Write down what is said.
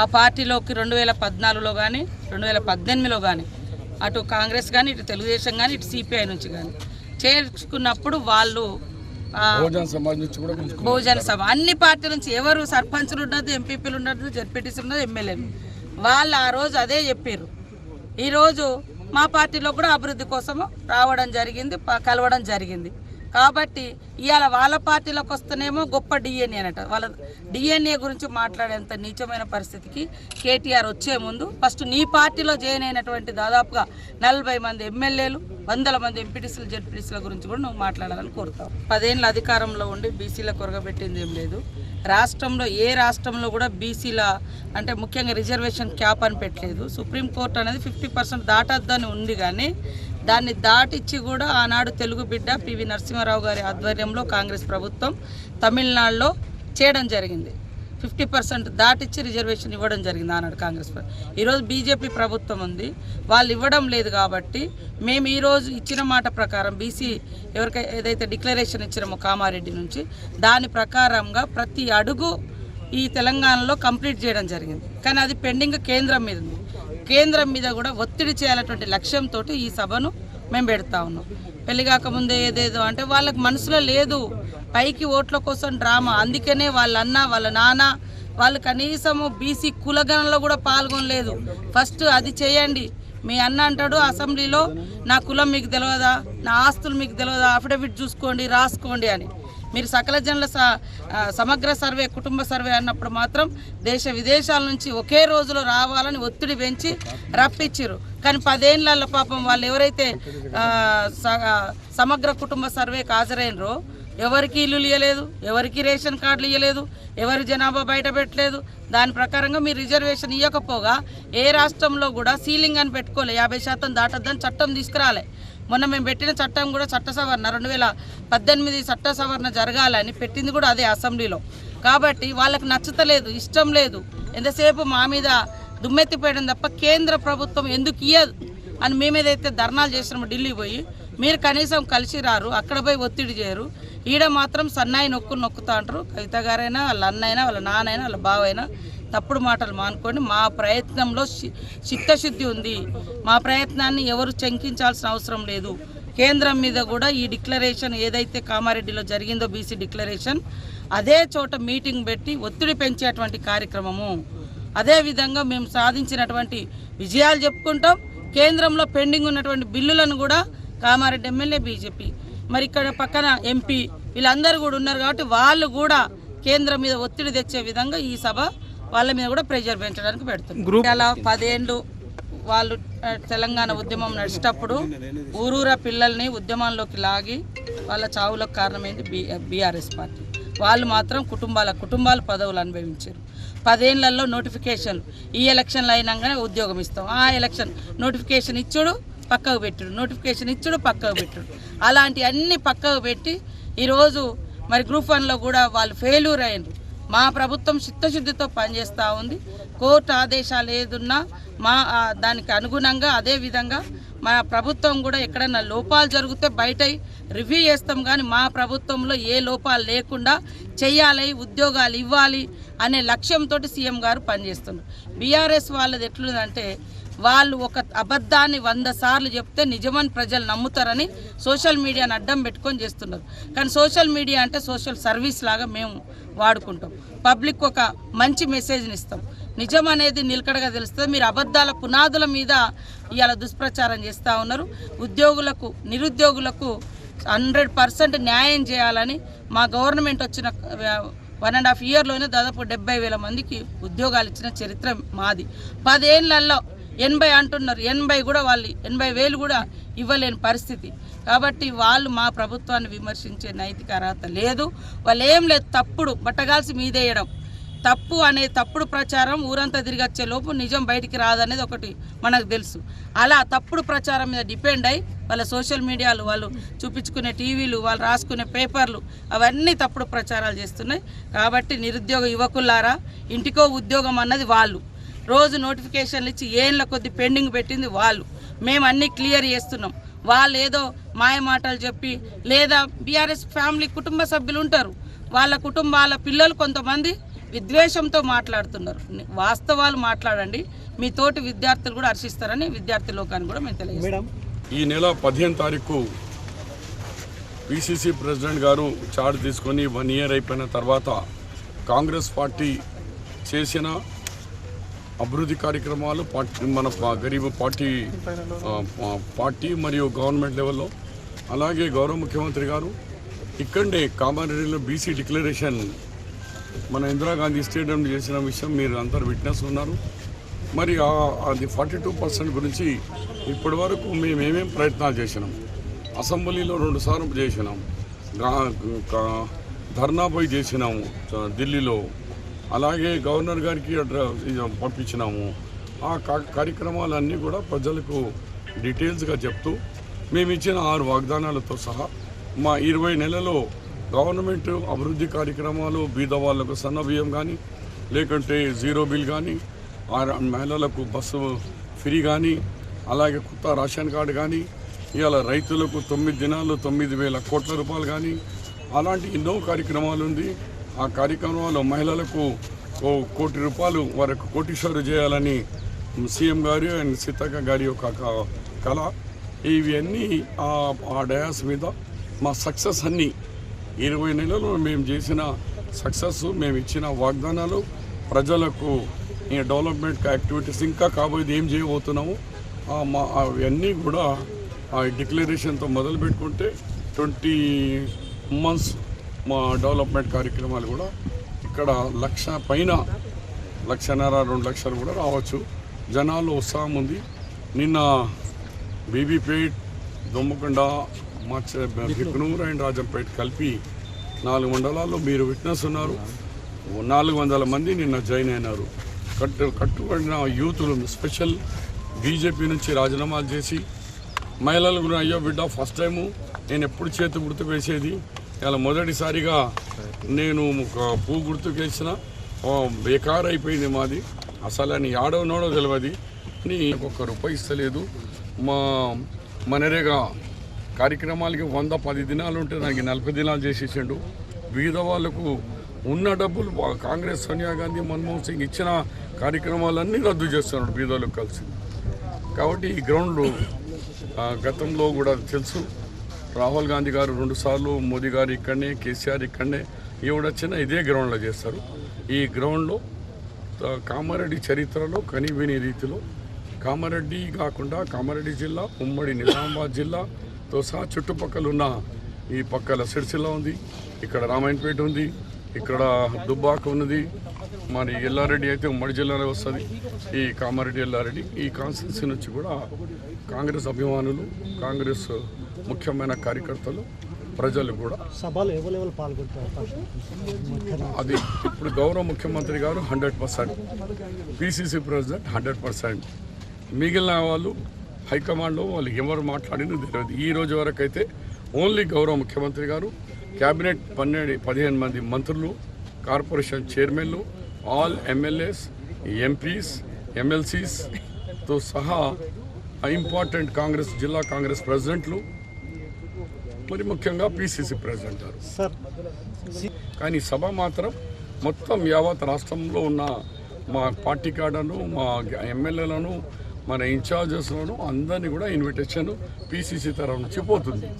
ఆ పార్టీలోకి రెండు వేల పద్నాలుగులో కానీ రెండు వేల పద్దెనిమిదిలో కానీ అటు కాంగ్రెస్ కానీ ఇటు తెలుగుదేశం కానీ ఇటు సిపిఐ నుంచి కానీ చేర్చుకున్నప్పుడు వాళ్ళు బహుజన సభ అన్ని పార్టీల నుంచి ఎవరు సర్పంచులు ఉండదు ఎంపీపీలు ఉండదు జడ్పీటీసీలు ఉండదు ఎమ్మెల్యేలు వాళ్ళు ఆ రోజు అదే చెప్పారు ఈరోజు మా పార్టీలో కూడా అభివృద్ధి కోసం రావడం జరిగింది కలవడం జరిగింది. కాబట్టి ఇవాళ వాళ్ళ పార్టీలోకి వస్తేనేమో గొప్ప డిఎన్ఏ అనట. వాళ్ళ డిఎన్ఏ గురించి మాట్లాడేంత నీచమైన పరిస్థితికి కేటీఆర్ వచ్చే ముందు ఫస్ట్ నీ పార్టీలో జాయిన్ అయినటువంటి దాదాపుగా నలభై మంది ఎమ్మెల్యేలు వందల మంది ఎంపీటీసీలు జెడ్పీటీసీల గురించి కూడా నువ్వు మాట్లాడాలని కోరుతావు. పదేళ్ళ అధికారంలో ఉండి బీసీల కొరగబెట్టింది ఏం లేదు. రాష్ట్రంలో ఏ రాష్ట్రంలో కూడా బీసీల అంటే ముఖ్యంగా రిజర్వేషన్ క్యాప్ అని పెట్టలేదు. సుప్రీంకోర్టు అనేది ఫిఫ్టీ పర్సెంట్ దాటద్దని ఉంది కానీ దాన్ని దాటిచ్చి కూడా ఆనాడు తెలుగు బిడ్డ పివి నరసింహారావు గారి ఆధ్వర్యంలో కాంగ్రెస్ ప్రభుత్వం తమిళనాడులో చేయడం జరిగింది. ఫిఫ్టీ పర్సెంట్ దాటిచ్చి రిజర్వేషన్ ఇవ్వడం జరిగింది ఆనాడు కాంగ్రెస్ ఈరోజు బీజేపీ ప్రభుత్వం ఉంది. వాళ్ళు ఇవ్వడం లేదు కాబట్టి మేము ఈరోజు ఇచ్చిన మాట ప్రకారం బీసీ ఎవరికై ఏదైతే డిక్లరేషన్ ఇచ్చినామో కామారెడ్డి నుంచి దాని ప్రకారంగా ప్రతి అడుగు ఈ తెలంగాణలో కంప్లీట్ చేయడం జరిగింది. కానీ అది పెండింగ్ కేంద్రం మీద ఉంది. కేంద్రం మీద కూడా ఒత్తిడి చేయాలన్నటువంటి లక్ష్యంతో ఈ సభను మేము పెడతా ఉన్నాం. పెళ్ళి కాకముందే ఏదేదో అంటే వాళ్ళకి మనసులో లేదు. పైకి ఓట్ల కోసం డ్రామా. అందుకనే వాళ్ళ అన్న వాళ్ళ నాన్న వాళ్ళు కనీసము బీసీ కులగణంలో కూడా పాల్గొనలేదు. ఫస్ట్ అది చేయండి. మీ అన్న అంటాడు అసెంబ్లీలో నా కులం మీకు తెలియదా నా ఆస్తులు మీకు తెలియదా అఫిడవిట్ చూసుకోండి రాసుకోండి అని. మీరు సకల జనుల స- సమగ్ర సర్వే కుటుంబ సర్వే అన్నప్పుడు మాత్రం దేశ విదేశాల నుంచి ఒకే రోజులో రావాలని ఒత్తిడి పెంచి రప్పించారు కానీ పదేళ్ళ పాపం వాళ్ళు ఎవరైతే స- సమగ్ర కుటుంబ సర్వేకి హాజరైనరో ఎవరికి ఇల్లు ఇవ్వలేదు ఎవరికి రేషన్ కార్డులు ఇవ్వలేదు ఎవరి జనాభా బయట పెట్టలేదు దాని ప్రకారంగా మీరు రిజర్వేషన్ ఇవ్వకపోగా ఏ రాష్ట్రంలో కూడా సీలింగ్ అని పెట్టుకోలే. యాభై శాతం దాటద్దని చట్టం తీసుకురాలే. మొన్న మేము పెట్టిన చట్టం కూడా చట్ట సవరణ రెండు వేల పద్దెనిమిది చట్ట సవరణ జరగాలని పెట్టింది కూడా అదే అసెంబ్లీలో. కాబట్టి వాళ్ళకి నచ్చతలేదు ఇష్టం లేదు. ఎంతసేపు మా మీద దుమ్మెత్తిపోయడం తప్ప కేంద్ర ప్రభుత్వం ఎందుకు ఇయ్యదు అని మేమేదైతే ధర్నాలు చేసినామో ఢిల్లీ పోయి మీరు కనీసం కలిసి రారు అక్కడ పోయి ఒత్తిడి చేయరు. ఈడ మాత్రం సన్నాయి నొక్కు నొక్కుతా అంటారు కవిత గారైనా వాళ్ళ అన్నైనా వాళ్ళ నాన్నైనా వాళ్ళ బావైనా తప్పుడు మాటలు మానుకోండి. మా ప్రయత్నంలో చిత్తశుద్ధి ఉంది. మా ప్రయత్నాన్ని ఎవరు శంకించాల్సిన అవసరం లేదు. కేంద్రం మీద కూడా ఈ డిక్లరేషన్ ఏదైతే కామారెడ్డిలో జరిగిందో బీసీ డిక్లరేషన్ అదే చోట మీటింగ్ పెట్టి ఒత్తిడి పెంచేటువంటి కార్యక్రమము. అదేవిధంగా మేము సాధించినటువంటి విజయాలు చెప్పుకుంటాం. కేంద్రంలో పెండింగ్ ఉన్నటువంటి బిల్లులను కూడా కామారెడ్డి ఎమ్మెల్యే బీజేపీ మరి ఇక్కడ పక్కన ఎంపీ వీళ్ళందరూ కూడా ఉన్నారు కాబట్టి వాళ్ళు కూడా కేంద్రం మీద ఒత్తిడి తెచ్చే విధంగా ఈ సభ వాళ్ళ మీద కూడా ప్రెషర్ పెంచడానికి పెడుతుంది. అలా పదేళ్ళు వాళ్ళు తెలంగాణ ఉద్యమం నడిచేటప్పుడు ఊరూరా పిల్లల్ని ఉద్యమంలోకి లాగి వాళ్ళ చావులకు కారణమైంది బీ బీఆర్ఎస్ పార్టీ. వాళ్ళు మాత్రం కుటుంబాల కుటుంబాలు పదవులు అనుభవించారు. పదేళ్ళలో నోటిఫికేషన్ ఈ ఎలక్షన్లు అయినాగానే ఉద్యోగం ఇస్తాం. ఆ ఎలక్షన్ నోటిఫికేషన్ ఇచ్చుడు పక్కకు పెట్టుడు. నోటిఫికేషన్ ఇచ్చుడు పక్కకు పెట్టుడు. అలాంటి అన్ని పక్కకు పెట్టి ఈరోజు మరి గ్రూప్ వన్లో కూడా వాళ్ళు ఫెయిల్యూర్ అయ్యారు మా ప్రభుత్వం చిత్తశుద్ధితో పనిచేస్తూ ఉంది. కోర్టు ఆదేశాలు ఏదున్నా మా దానికి అనుగుణంగా అదే విధంగా మా ప్రభుత్వం కూడా ఎక్కడైనా లోపాలు జరిగితే బయట రివ్యూ చేస్తాం కానీ మా ప్రభుత్వంలో ఏ లోపాలు లేకుండా చేయాలి ఉద్యోగాలు ఇవ్వాలి అనే లక్ష్యంతో సీఎం గారు పనిచేస్తున్నారు. బీఆర్ఎస్ వాళ్ళది ఎట్లుందంటే వాళ్ళు ఒక అబద్ధాన్ని వంద సార్లు చెప్తే నిజమని ప్రజలు నమ్ముతారని సోషల్ మీడియాని అడ్డం పెట్టుకొని చేస్తున్నారు. కానీ సోషల్ మీడియా అంటే సోషల్ సర్వీస్ లాగా మేము వాడుకుంటాం. పబ్లిక్ ఒక మంచి మెసేజ్ని ఇస్తాం. నిజం అనేది నిలకడగా తెలుస్తుంది. మీరు అబద్ధాల పునాదుల మీద ఇవాళ దుష్ప్రచారం చేస్తూ ఉన్నారు. ఉద్యోగులకు నిరుద్యోగులకు హండ్రెడ్ పర్సెంట్ న్యాయం చేయాలని మా గవర్నమెంట్ వచ్చిన వన్ అండ్ హాఫ్ ఇయర్లోనే దాదాపు డెబ్బై వేల మందికి ఉద్యోగాలు ఇచ్చిన చరిత్ర మాది. పదేళ్ళలో ఎనభై అంటున్నారు. ఎనభై కూడా వాళ్ళు ఎనభై వేలు కూడా ఇవ్వలేని పరిస్థితి. కాబట్టి వాళ్ళు మా ప్రభుత్వాన్ని విమర్శించే నైతిక అర్హత లేదు. వాళ్ళు ఏం లేదు తప్పుడు బట్టగాల్సి మీదేయడం. తప్పు అనే తప్పుడు ప్రచారం ఊరంతా తిరిగి వచ్చే లోపు నిజం బయటికి రాదనేది ఒకటి మనకు తెలుసు. అలా తప్పుడు ప్రచారం మీద డిపెండ్ అయి వాళ్ళ సోషల్ మీడియాలు వాళ్ళు చూపించుకునే టీవీలు వాళ్ళు రాసుకునే పేపర్లు అవన్నీ తప్పుడు ప్రచారాలు చేస్తున్నాయి. కాబట్టి నిరుద్యోగ యువకులారా ఇంటికో ఉద్యోగం అన్నది వాళ్ళు. రోజు నోటిఫికేషన్లు ఇచ్చి ఏళ్ళ కొద్ది పెండింగ్ పెట్టింది వాళ్ళు. మేము అన్నీ క్లియర్ చేస్తున్నాం. వాళ్ళు ఏదో మాయ మాటలు చెప్పి లేదా బీఆర్ఎస్ ఫ్యామిలీ కుటుంబ సభ్యులు ఉంటారు. వాళ్ళ కుటుంబాల పిల్లలు కొంతమంది విద్వేషంతో మాట్లాడుతున్నారు. వాస్తవాలు మాట్లాడండి. మీ తోటి విద్యార్థులు కూడా హర్షిస్తారని విద్యార్థి లోకాన్ని కూడా మేము తెలియజేస్తాం. ఈ నెల పదిహేను తారీఖు పిసిసి ప్రెసిడెంట్ గారు చార్జ్ తీసుకొని వన్ ఇయర్ అయిపోయిన తర్వాత కాంగ్రెస్ పార్టీ చేసిన అభివృద్ధి కార్యక్రమాలు పార్టీ మన గరీబ్ పార్టీ పార్టీ మరియు గవర్నమెంట్ లెవెల్లో. అలాగే గౌరవ ముఖ్యమంత్రి గారు ఇక్కడే కామారెడ్డిలో బీసీ డిక్లరేషన్ మన ఇందిరాగాంధీ స్టేడియం చేసిన విషయం మీరు అందరు విట్నెస్ ఉన్నారు. మరి అది ఫార్టీ టూ పర్సెంట్ గురించి ఇప్పటి వరకు మేము ప్రయత్నాలు చేసినాం? అసెంబ్లీలో రెండుసార్లు చేసినాం. గా- గా- ధర్నాపై చేసినాము ఢిల్లీలో అలాగే గవర్నర్ గారికి పంపించినాము. ఆ కార్యక్రమాలన్నీ కూడా ప్రజలకు డీటెయిల్స్గా చెప్తూ మేము ఇచ్చిన ఆరు వాగ్దానాలతో సహా మా ఇరవై నెలలో గవర్నమెంట్ అభివృద్ధి కార్యక్రమాలు బీద వాళ్ళకు బియ్యం కానీ లేకుంటే జీరో బిల్ కానీ ఆ మహిళలకు బస్సు ఫ్రీ కానీ అలాగే కొత్త రేషన్ కార్డు కానీ ఇవాళ రైతులకు తొమ్మిది దినాలు తొమ్మిది వేల కోట్ల రూపాయలు కానీ అలాంటి ఎన్నో కార్యక్రమాలు ఉంది ఆ కార్యక్రమాలు మహిళలకు ఓ కోటి రూపాయలు వారికి కోటీశ్వరు చేయాలని సీఎం గారి అండ్ సీతక్క గారి యొక్క కళ. ఇవన్నీ ఆ ఆ డయాస్ మీద మా సక్సెస్ అన్నీ ఇరవై నెలలు మేము చేసిన సక్సెస్ మేము ఇచ్చిన వాగ్దానాలు ప్రజలకు ఈ డెవలప్మెంట్ యాక్టివిటీస్ ఇంకా కాబోయేది ఏం చేయబోతున్నాము మా అవన్నీ కూడా ఆ డిక్లరేషన్తో మొదలు పెట్టుకుంటే ట్వంటీ మంత్స్ మా డెవలప్మెంట్ కార్యక్రమాలు కూడా ఇక్కడ లక్ష పైన లక్షన్నర రెండు లక్షలు కూడా రావచ్చు. జనాల్లో ఉత్సాహం ఉంది. నిన్న బీబీపేట్ దొమ్మకొండ మచ్చ బిక్నూరు అండ్ రాజంపేట కలిపి నాలుగు మండలాల్లో మీరు విట్నెస్ ఉన్నారు. నాలుగు వందల మంది నిన్న జాయిన్ అయినారు. కట్టు కట్టుబడిన యూతులు స్పెషల్ బీజేపీ నుంచి రాజీనామాలు చేసి మహిళలు కూడా అయ్యో బిడ్డ ఫస్ట్ టైము నేను ఎప్పుడు చేతి గుర్తు వేసేది? ఇలా మొదటిసారిగా నేను ఒక పూ గుర్తుకు వేసిన బేకార్ అయిపోయింది మాది. అసలు అని ఆడవనోడో తెలియదు అని ఒక్క రూపాయి ఇస్తలేదు. మా మనరేగా కార్యక్రమాలకి వంద పది దినాలు ఉంటే దానికి నలభై దినాలు చేసేసిండు. బీద వాళ్ళకు ఉన్న డబ్బులు కాంగ్రెస్ సోనియా గాంధీ మన్మోహన్ సింగ్ ఇచ్చిన కార్యక్రమాలన్నీ రద్దు చేస్తున్నాడు బీదోళ్ళకు కలిసి. కాబట్టి ఈ గ్రౌండ్లో గతంలో కూడా తెలుసు. రాహుల్ గాంధీ గారు రెండుసార్లు మోదీ గారు ఇక్కడనే కేసీఆర్ ఇక్కడనే ఎవడొచ్చినా ఇదే గ్రౌండ్లో చేస్తారు. ఈ గ్రౌండ్లో కామారెడ్డి చరిత్రలో కనివిని రీతిలో కామారెడ్డి కాకుండా కామారెడ్డి జిల్లా ఉమ్మడి నిజామాబాద్ జిల్లాతో సహా చుట్టుపక్కల ఉన్న ఈ పక్కల సిరిసిల్ల ఉంది ఇక్కడ రామాయణపేట ఉంది ఇక్కడ దుబ్బాక ఉన్నది మరి ఎల్లారెడ్డి అయితే ఉమ్మడి జిల్లాలో వస్తుంది. ఈ కామారెడ్డి ఎల్లారెడ్డి. ఈ కాన్స్టిట్యూన్సీ నుంచి కూడా కాంగ్రెస్ అభిమానులు కాంగ్రెస్ ముఖ్యమైన కార్యకర్తలు ప్రజలు కూడా సభలు ఎవరెవరు పాల్గొంటారు అది ఇప్పుడు గౌరవ ముఖ్యమంత్రి గారు hundred percent PCC president hundred percent. మిగిలిన వాళ్ళు హైకమాండ్లో వాళ్ళు ఎవరు మాట్లాడినో తెలియదు. ఈ రోజు వరకు అయితే ఓన్లీ గౌరవ ముఖ్యమంత్రి గారు క్యాబినెట్ పన్నెండు పదిహేను మంది మంత్రులు కార్పొరేషన్ చైర్మన్లు ఆల్ ఎమ్మెల్యేస్ ఎంపీస్ ఎమ్మెల్సీస్తో సహా ఇంపార్టెంట్ కాంగ్రెస్ జిల్లా కాంగ్రెస్ ప్రెసిడెంట్లు మరి ముఖ్యంగా పిసిసి ప్రెసిడెంట్ గారు. సార్ కానీ సభ మాత్రం మొత్తం యావత్ రాష్ట్రంలో ఉన్న మా పార్టీ కార్డును మా ఎమ్మెల్యేలను మన ఇన్ఛార్జెస్లను అందరినీ కూడా ఇన్విటేషన్ పీసీసీ తరఫు నుంచి పోతుంది.